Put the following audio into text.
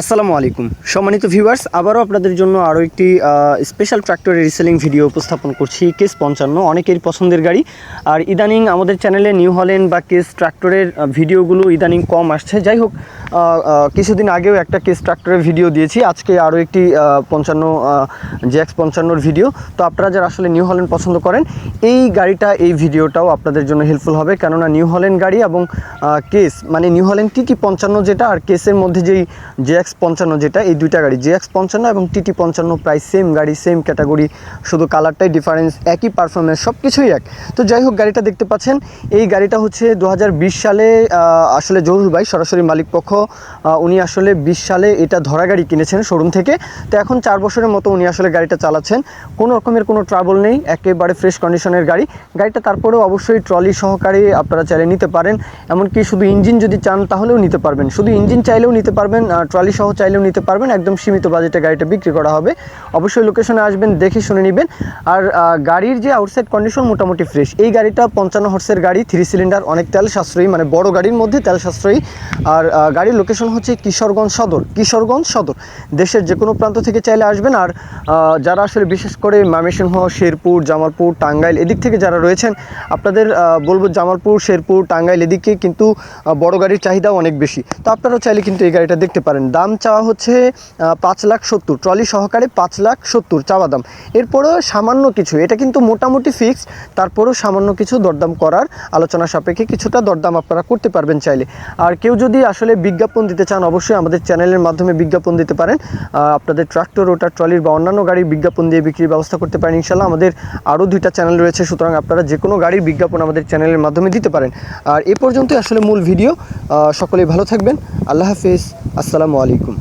আসসালামু আলাইকুম। সম্মানিত ভিউয়ার্স আবারও আপনাদের জন্য আরও একটি স্পেশাল ট্র্যাক্টরের রিসেলিং ভিডিও উপস্থাপন করছি কেস পঞ্চান্ন অনেকের পছন্দের গাড়ি। আর ইদানিং আমাদের চ্যানেলে নিউ হল্যান্ড বা কেস ট্র্যাক্টরের ভিডিওগুলো ইদানিং কম আসছে। যাই হোক কিছুদিন আগেও একটা কেস ট্র্যাক্টরের ভিডিও দিয়েছি। আজকে আরও একটি পঞ্চান্ন জ্যাক্স পঞ্চান্নর ভিডিও তো আপনারা যারা আসলে নিউ হল্যান্ড পছন্দ করেন, এই গাড়িটা, এই ভিডিওটাও আপনাদের জন্য হেল্পফুল হবে। কেননা নিউ হল্যান্ড গাড়ি এবং কেস মানে নিউ হল্যান্ড টিটি পঞ্চান্ন যেটা, আর কেসের মধ্যে যেই জেএক্স পঞ্চান্ন যেটা, এই দুইটা গাড়ি জেএক্স পঞ্চান্ন এবং টিটি পঞ্চান্ন, প্রায় সেম গাড়ি সেম ক্যাটাগরি শুধু কালারটাই ডিফারেন্স একই পারফরমেন্স সব কিছুই এক। তো যাই হোক, গাড়িটা দেখতে পাচ্ছেন, এই গাড়িটা হচ্ছে দু হাজার বিশ সালে আসলে জহুর ভাই, সরাসরি মালিক পক্ষ উনি আসলে বিশ সালে এটা ধরা গাড়ি কিনেছেন শোরুম থেকে। তো এখন চার বছরের মতো উনি আসলে গাড়িটা চালাচ্ছেন। কোনো রকমের কোনো ট্রাবল নেই, একেবারে ফ্রেশ কন্ডিশনের গাড়ি। গাড়িটা তারপরেও অবশ্যই ট্রলি সহকারে আপনারা চাইলে নিতে পারেন। এমনকি শুধু ইঞ্জিন যদি চান, তাহলেও নিতে পারবেন। শুধু ইঞ্জিন চাইলেও নিতে পারবেন ট্রলি সহ চাইলেও নিতে পারবেন। একদম সীমিত বাজেটে গাড়িটা বিক্রি করা হবে। অবশ্যই লোকেশনে আসবেন, দেখে শুনে নেবেন। আর গাড়ির যে আউটসাইড কন্ডিশন মোটামুটি ফ্রেশ এই গাড়িটা পঞ্চান্ন হর্সের গাড়ি থ্রি সিলিন্ডার অনেক তেল সাশ্রয়ী মানে বড় গাড়ির মধ্যে তেল সাশ্রয়ী। আর গাড়ির লোকেশন হচ্ছে কিশোরগঞ্জ সদর কিশোরগঞ্জ সদর। দেশের যে কোনো প্রান্ত থেকে চাইলে আসবেন। আর যারা আসলে বিশেষ করে ময়মনসিংহ, শেরপুর, জামালপুর, টাঙ্গাইল এদিক থেকে যারা রয়েছেন, আপনাদের বলব জামালপুর, শেরপুর, টাঙ্গাইল এদিকে কিন্তু বড় গাড়ির চাহিদাও অনেক বেশি। তো আপনারাও চাইলে কিন্তু এই গাড়িটা দেখতে পারেন। দাম চাওয়া হচ্ছে পাঁচ লাখ সত্তর। ট্রলি সহকারে পাঁচ লাখ সত্তর চাওয়া দাম। এরপরেও সামান্য কিছু, এটা কিন্তু মোটামুটি ফিক্স তারপরেও সামান্য কিছু দরদাম করার আলোচনা সাপেক্ষে কিছুটা দরদাম আপনারা করতে পারবেন চাইলে। আর কেউ যদি আসলে বিজ্ঞাপন দিতে চান, অবশ্যই আমাদের চ্যানেলের মাধ্যমে বিজ্ঞাপন দিতে পারেন। আপনাদের ট্রাক্টর ওটার ট্রলির বা অন্যান্য গাড়ির বিজ্ঞাপন দিয়ে বিক্রির ব্যবস্থা করতে পারেন ইনশাল্লাহ আমাদের আরও দুইটা চ্যানেল রয়েছে, সুতরাং আপনারা যে কোনো গাড়ির বিজ্ঞাপন আমাদের চ্যানেলের মাধ্যমে দিতে পারেন। আর এ পর্যন্তই আসলে মূল ভিডিও। সকলেই ভালো থাকবেন। আল্লাহ হাফিজ। আসসালামু আলাইকুম।